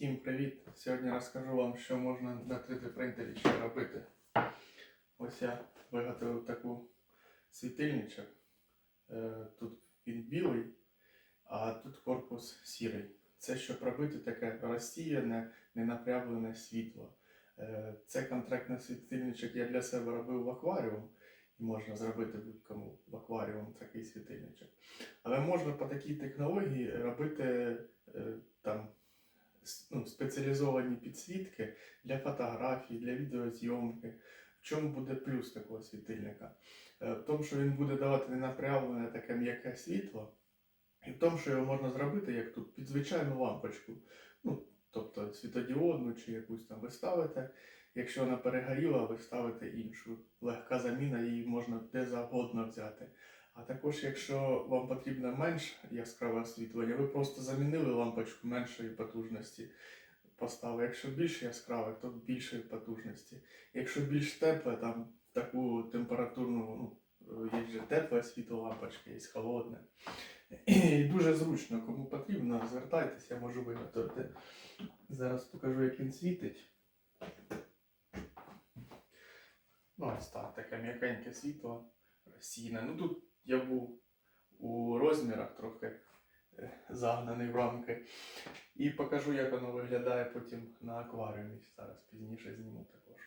Всім привіт! Сьогодні розкажу вам, що можна на 3D принтері ще робити. Ось я виготовив таку світильничок. Е, Тут він білий, а тут корпус сірий. Це щоб робити таке розсіяне, ненапрямлене світло. Е, Це контрактний світильничок я для себе робив в акваріум. Можна зробити будь-кому в акваріум такий світильничок. Але можна по такій технології робити е, ну, спеціалізовані підсвітки для фотографій, для відеозйомки. В чому буде плюс такого світильника? Е, В тому, що він буде давати ненапрямлене таке м'яке світло, і в тому, що його можна зробити як тут під звичайну лампочку. Ну, тобто світодіодну чи якусь там ви ставите. Якщо вона перегоріла, ви ставите іншу. Легка заміна, її можна де завгодно взяти. А також, якщо вам потрібно менш яскраве освітлення, ви просто замінили лампочку меншої потужності, поставили. Якщо більш яскраве, то більшої потужності. Якщо більш тепле, там таку температурну, ну, є вже тепле світло лампочки, є холодне. І дуже зручно, кому потрібно, звертайтеся, я можу виготовити. Зараз покажу, як він світить. Ну, ось так, таке м'якеньке світло розсіяне. Ну тут я був у розмірах трохи е, загнаний в рамки. І покажу, як воно виглядає потім на акваріумі. Зараз пізніше зніму також.